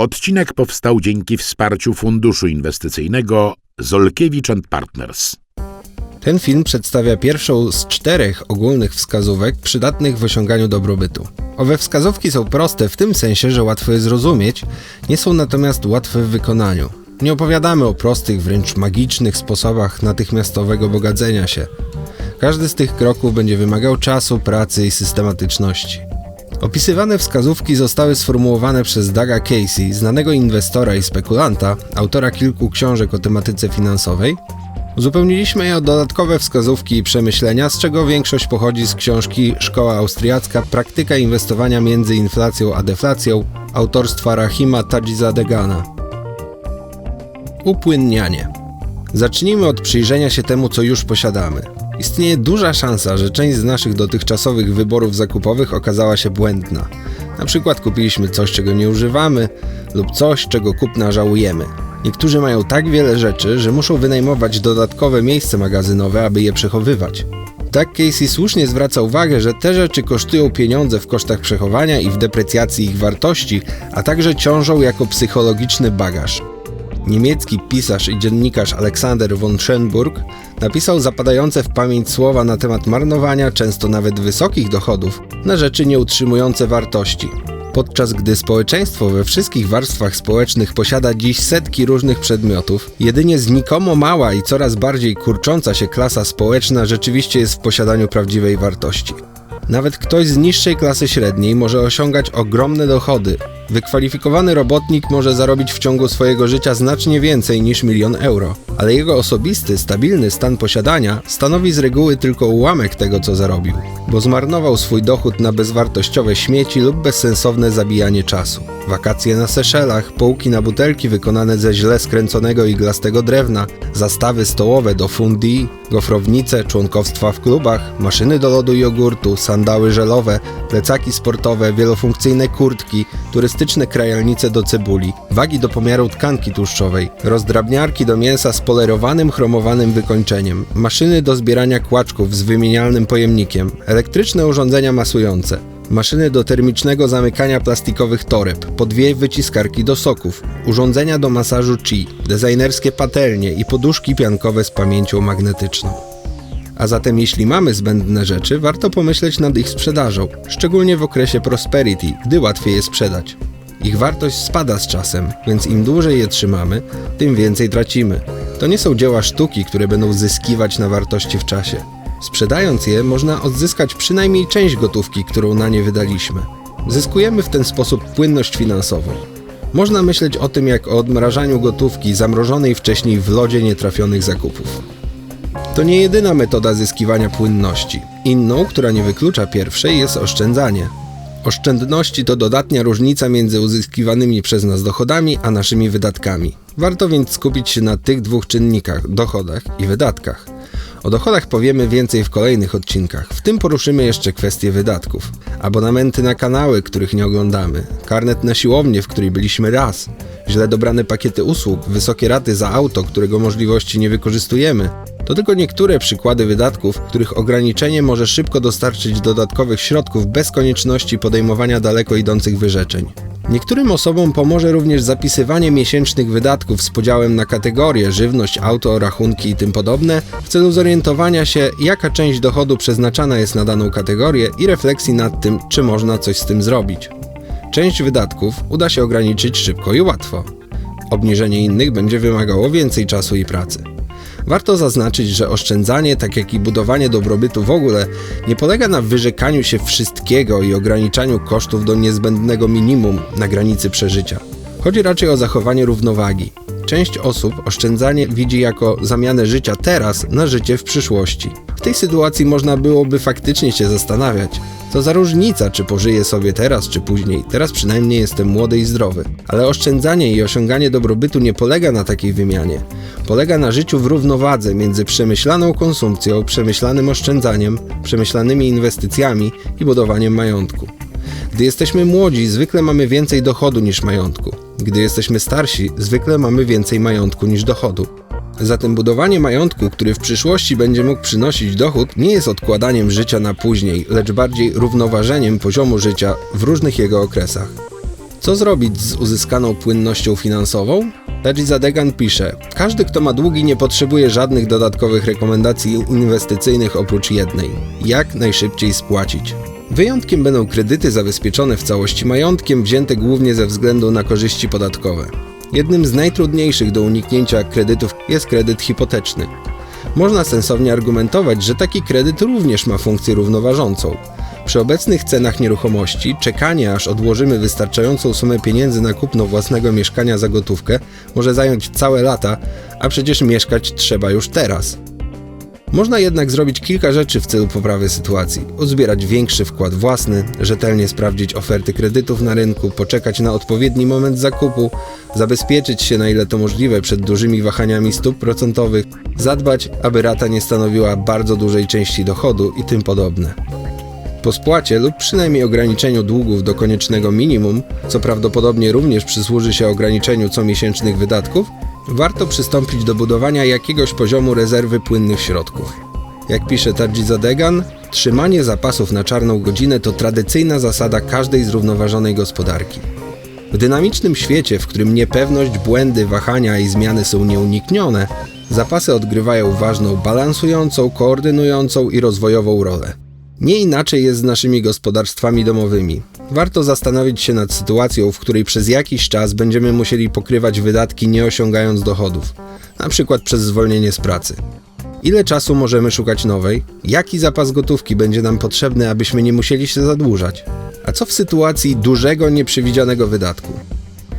Odcinek powstał dzięki wsparciu Funduszu Inwestycyjnego Zolkiewicz Partners. Ten film przedstawia pierwszą z czterech ogólnych wskazówek przydatnych w osiąganiu dobrobytu. Owe wskazówki są proste w tym sensie, że łatwo je zrozumieć, nie są natomiast łatwe w wykonaniu. Nie opowiadamy o prostych, wręcz magicznych sposobach natychmiastowego bogacenia się. Każdy z tych kroków będzie wymagał czasu, pracy i systematyczności. Opisywane wskazówki zostały sformułowane przez Daga Casey, znanego inwestora i spekulanta, autora kilku książek o tematyce finansowej. Uzupełniliśmy je o dodatkowe wskazówki i przemyślenia, z czego większość pochodzi z książki Szkoła Austriacka Praktyka inwestowania między inflacją a deflacją autorstwa Rahima Tajizadegana. Upłynnianie. Zacznijmy od przyjrzenia się temu, co już posiadamy. Istnieje duża szansa, że część z naszych dotychczasowych wyborów zakupowych okazała się błędna. Na przykład kupiliśmy coś, czego nie używamy, lub coś, czego kupna żałujemy. Niektórzy mają tak wiele rzeczy, że muszą wynajmować dodatkowe miejsce magazynowe, aby je przechowywać. Tak Casey słusznie zwraca uwagę, że te rzeczy kosztują pieniądze w kosztach przechowania i w deprecjacji ich wartości, a także ciążą jako psychologiczny bagaż. Niemiecki pisarz i dziennikarz Aleksander von Schönburg napisał zapadające w pamięć słowa na temat marnowania często nawet wysokich dochodów na rzeczy nieutrzymujące wartości. Podczas gdy społeczeństwo we wszystkich warstwach społecznych posiada dziś setki różnych przedmiotów, jedynie znikomo mała i coraz bardziej kurcząca się klasa społeczna rzeczywiście jest w posiadaniu prawdziwej wartości. Nawet ktoś z niższej klasy średniej może osiągać ogromne dochody. Wykwalifikowany robotnik może zarobić w ciągu swojego życia znacznie więcej niż milion euro, ale jego osobisty, stabilny stan posiadania stanowi z reguły tylko ułamek tego, co zarobił, bo zmarnował swój dochód na bezwartościowe śmieci lub bezsensowne zabijanie czasu. Wakacje na Seszelach, półki na butelki wykonane ze źle skręconego iglastego drewna, zastawy stołowe do fundi, gofrownice, członkowstwa w klubach, maszyny do lodu i jogurtu, sandały żelowe, plecaki sportowe, wielofunkcyjne kurtki, turystyczne krajalnice do cebuli, wagi do pomiaru tkanki tłuszczowej, rozdrabniarki do mięsa z polerowanym chromowanym wykończeniem, maszyny do zbierania kłaczków z wymienialnym pojemnikiem, elektryczne urządzenia masujące, maszyny do termicznego zamykania plastikowych toreb, po dwie wyciskarki do soków, urządzenia do masażu chi, designerskie patelnie i poduszki piankowe z pamięcią magnetyczną. A zatem jeśli mamy zbędne rzeczy, warto pomyśleć nad ich sprzedażą, szczególnie w okresie prosperity, gdy łatwiej je sprzedać. Ich wartość spada z czasem, więc im dłużej je trzymamy, tym więcej tracimy. To nie są dzieła sztuki, które będą zyskiwać na wartości w czasie. Sprzedając je, można odzyskać przynajmniej część gotówki, którą na nie wydaliśmy. Zyskujemy w ten sposób płynność finansową. Można myśleć o tym jak o odmrażaniu gotówki zamrożonej wcześniej w lodzie nietrafionych zakupów. To nie jedyna metoda zyskiwania płynności. Inną, która nie wyklucza pierwszej, jest oszczędzanie. Oszczędności to dodatnia różnica między uzyskiwanymi przez nas dochodami a naszymi wydatkami. Warto więc skupić się na tych dwóch czynnikach dochodach i wydatkach. O dochodach powiemy więcej w kolejnych odcinkach. W tym poruszymy jeszcze kwestie wydatków. Abonamenty na kanały, których nie oglądamy, karnet na siłownię, w której byliśmy raz, źle dobrane pakiety usług, wysokie raty za auto, którego możliwości nie wykorzystujemy. To tylko niektóre przykłady wydatków, których ograniczenie może szybko dostarczyć dodatkowych środków bez konieczności podejmowania daleko idących wyrzeczeń. Niektórym osobom pomoże również zapisywanie miesięcznych wydatków z podziałem na kategorie żywność, auto, rachunki i tym podobne w celu zorientowania się, jaka część dochodu przeznaczana jest na daną kategorię i refleksji nad tym, czy można coś z tym zrobić. Część wydatków uda się ograniczyć szybko i łatwo. Obniżenie innych będzie wymagało więcej czasu i pracy. Warto zaznaczyć, że oszczędzanie, tak jak i budowanie dobrobytu w ogóle, nie polega na wyrzekaniu się wszystkiego i ograniczaniu kosztów do niezbędnego minimum na granicy przeżycia. Chodzi raczej o zachowanie równowagi. Część osób oszczędzanie widzi jako zamianę życia teraz na życie w przyszłości. W tej sytuacji można byłoby faktycznie się zastanawiać, co za różnica, czy pożyję sobie teraz, czy później. Teraz przynajmniej jestem młody i zdrowy. Ale oszczędzanie i osiąganie dobrobytu nie polega na takiej wymianie. Polega na życiu w równowadze między przemyślaną konsumpcją, przemyślanym oszczędzaniem, przemyślanymi inwestycjami i budowaniem majątku. Gdy jesteśmy młodzi, zwykle mamy więcej dochodu niż majątku. Gdy jesteśmy starsi, zwykle mamy więcej majątku niż dochodu. Zatem budowanie majątku, który w przyszłości będzie mógł przynosić dochód, nie jest odkładaniem życia na później, lecz bardziej równoważeniem poziomu życia w różnych jego okresach. Co zrobić z uzyskaną płynnością finansową? Tadzi Zadegan pisze: Każdy, kto ma długi, nie potrzebuje żadnych dodatkowych rekomendacji inwestycyjnych oprócz jednej: jak najszybciej spłacić. Wyjątkiem będą kredyty zabezpieczone w całości majątkiem, wzięte głównie ze względu na korzyści podatkowe. Jednym z najtrudniejszych do uniknięcia kredytów jest kredyt hipoteczny. Można sensownie argumentować, że taki kredyt również ma funkcję równoważącą. Przy obecnych cenach nieruchomości, czekanie aż odłożymy wystarczającą sumę pieniędzy na kupno własnego mieszkania za gotówkę może zająć całe lata, a przecież mieszkać trzeba już teraz. Można jednak zrobić kilka rzeczy w celu poprawy sytuacji. Uzbierać większy wkład własny, rzetelnie sprawdzić oferty kredytów na rynku, poczekać na odpowiedni moment zakupu, zabezpieczyć się na ile to możliwe przed dużymi wahaniami stóp procentowych, zadbać, aby rata nie stanowiła bardzo dużej części dochodu i tym podobne. Po spłacie lub przynajmniej ograniczeniu długów do koniecznego minimum, co prawdopodobnie również przysłuży się ograniczeniu comiesięcznych wydatków, warto przystąpić do budowania jakiegoś poziomu rezerwy płynnych środków. Jak pisze Tadji Zadegan, trzymanie zapasów na czarną godzinę to tradycyjna zasada każdej zrównoważonej gospodarki. W dynamicznym świecie, w którym niepewność, błędy, wahania i zmiany są nieuniknione, zapasy odgrywają ważną, balansującą, koordynującą i rozwojową rolę. Nie inaczej jest z naszymi gospodarstwami domowymi. Warto zastanowić się nad sytuacją, w której przez jakiś czas będziemy musieli pokrywać wydatki nie osiągając dochodów, na przykład przez zwolnienie z pracy. Ile czasu możemy szukać nowej? Jaki zapas gotówki będzie nam potrzebny, abyśmy nie musieli się zadłużać? A co w sytuacji dużego, nieprzewidzianego wydatku?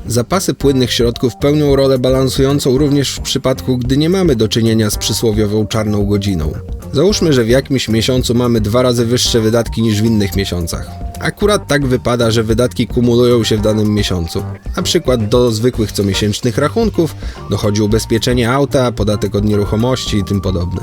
Zapasy płynnych środków pełnią rolę balansującą również w przypadku, gdy nie mamy do czynienia z przysłowiową czarną godziną. Załóżmy, że w jakimś miesiącu mamy dwa razy wyższe wydatki niż w innych miesiącach. Akurat tak wypada, że wydatki kumulują się w danym miesiącu. Na przykład do zwykłych comiesięcznych rachunków dochodzi ubezpieczenie auta, podatek od nieruchomości i tym podobne.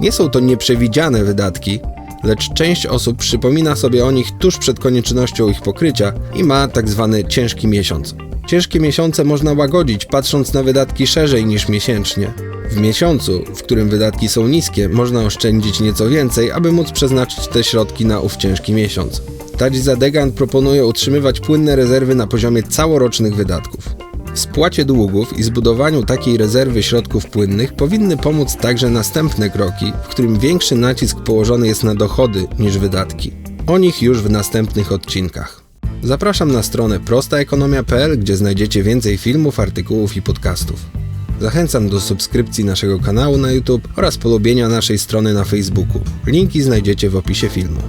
Nie są to nieprzewidziane wydatki, lecz część osób przypomina sobie o nich tuż przed koniecznością ich pokrycia i ma tak zwany ciężki miesiąc. Ciężkie miesiące można łagodzić patrząc na wydatki szerzej niż miesięcznie. W miesiącu, w którym wydatki są niskie, można oszczędzić nieco więcej, aby móc przeznaczyć te środki na ów ciężki miesiąc. Tadzi Zadegan proponuje utrzymywać płynne rezerwy na poziomie całorocznych wydatków. Spłacie długów i zbudowaniu takiej rezerwy środków płynnych powinny pomóc także następne kroki, w którym większy nacisk położony jest na dochody niż wydatki. O nich już w następnych odcinkach. Zapraszam na stronę prostaekonomia.pl, gdzie znajdziecie więcej filmów, artykułów i podcastów. Zachęcam do subskrypcji naszego kanału na YouTube oraz polubienia naszej strony na Facebooku. Linki znajdziecie w opisie filmu.